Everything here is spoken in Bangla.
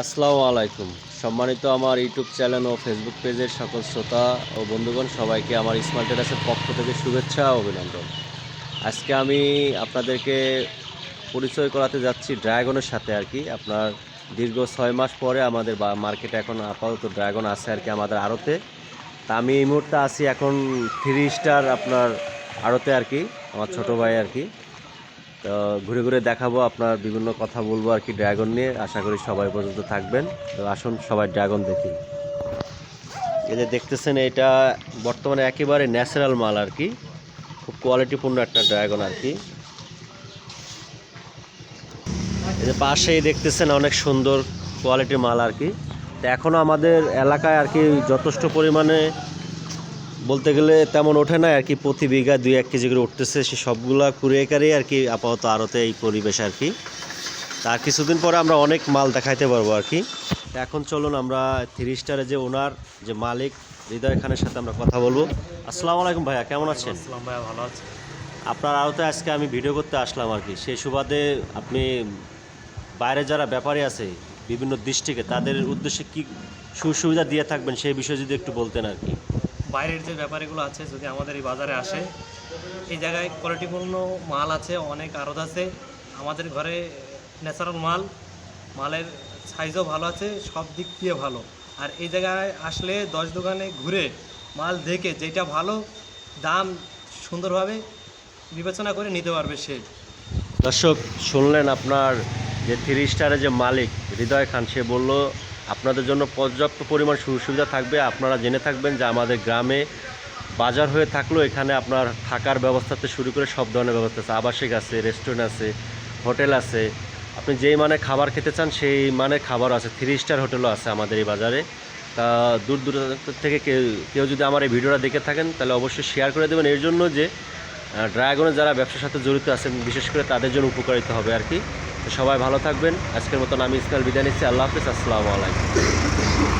আসসালামু আলাইকুম। সম্মানিত আমার ইউটিউব চ্যানেল ও ফেসবুক পেজের সকল শ্রোতা ও বন্ধুগণ, সবাইকে আমার স্মার্ট টেরাসের পক্ষ থেকে শুভেচ্ছা ও অভিনন্দন। আজকে আমি আপনাদেরকে পরিচয় করাতে যাচ্ছি ড্রাগনের সাথে আর কি। আপনার দীর্ঘ ছয় মাস পরে আমাদের মার্কেটে এখন আপাতত ড্রাগন আছে আর কি আমাদের আড়তে। তা আমি এই মুহূর্তে আছি এখন থ্রি স্টার আপনার আড়তে আর কি, আমার ছোটো ভাই আর কি। তো ঘুরে ঘুরে দেখাবো, আপনার বিভিন্ন কথা বলব আর কি ড্রাগন নিয়ে। আশা করি সবাই পর্যন্ত থাকবেন। তো আসুন, সবাই ড্রাগন দেখি। এই যে দেখতেছেন, এটা বর্তমানে একেবারে ন্যাচারাল মাল আর কি। খুব কোয়ালিটিপূর্ণ একটা ড্রাগন আর কি। এই যে পাশেই দেখতেছেন, অনেক সুন্দর কোয়ালিটির মাল আর কি। তো এখনও আমাদের এলাকায় আর কি যথেষ্ট পরিমাণে বলতে গেলে তেমন ওঠে না আর কি প্রতি বিঘা দুই এক কেজি করে উঠতেছে সে সবগুলা কুড়িয়ে কারিয়ে আর কি আপাতত আরতে এই পরিবেশ আর কি। তার কিছুদিন পরে আমরা অনেক মাল দেখাইতে পারব আর কি। এখন চলুন আমরা থ্রি যে ওনার যে মালিক হৃদয় খানের সাথে আমরা কথা বলব। আসসালামু আলাইকুম ভাইয়া কেমন আছেন? আসসালাম ভাইয়া ভালো আছে। আপনার আওতায় আজকে আমি ভিডিও করতে আসলাম আর কি। সেই সুবাদে আপনি বাইরে যারা ব্যাপারী আছে বিভিন্ন ডিস্ট্রিক্টে তাদের উদ্দেশ্যে কি সুযোগ সুবিধা দিয়ে থাকবেন সেই বিষয়ে যদি একটু বলতেন আর কি। বাইরের যে ব্যাপারীগুলো আছে, যদি আমাদের এই বাজারে আসে, এই জায়গায় কোয়ালিটিপূর্ণ মাল আছে, অনেক আড়ত আছে। আমাদের ঘরে ন্যাচারাল মাল, মালের সাইজও ভালো আছে, সব দিক দিয়ে ভালো। আর এই জায়গায় আসলে দশ দোকানে ঘুরে মাল দেখে যেটা ভালো, দাম সুন্দরভাবে বিবেচনা করে নিতে পারবে সে। দর্শক, শুনলেন আপনার যে থ্রি স্টারের যে মালিক, হৃদয় খান, সে বলল আপনাদের জন্য পর্যাপ্ত পরিমাণ সুযোগ সুবিধা থাকবে। আপনারা জেনে থাকবেন যে আমাদের গ্রামে বাজার হয়ে থাকলেও এখানে আপনার থাকার ব্যবস্থাতে শুরু করে সব ধরনের ব্যবস্থা আছে। আবাসিক আছে, রেস্টুরেন্ট আছে, হোটেল আছে। আপনি যেই মানে খাবার খেতে চান, সেই মানে খাবার আছে। থ্রি স্টার হোটেলও আছে আমাদের এই বাজারে। তা দূর দূরান্ত থেকে কেউ কেউ যদি আমার এই ভিডিওটা দেখে থাকেন, তাহলে অবশ্যই শেয়ার করে দেবেন। এর জন্য যে ড্রাগনের যারা ব্যবসার সাথে জড়িত আছেন, বিশেষ করে তাদের জন্য উপকারিত হবে আর কি। সবাই ভালো থাকবেন। আজকের মতন আমি ইসমাইল বিদায় নিচ্ছি। আল্লাহ হাফিজ। আসসালামু আলাইকুম।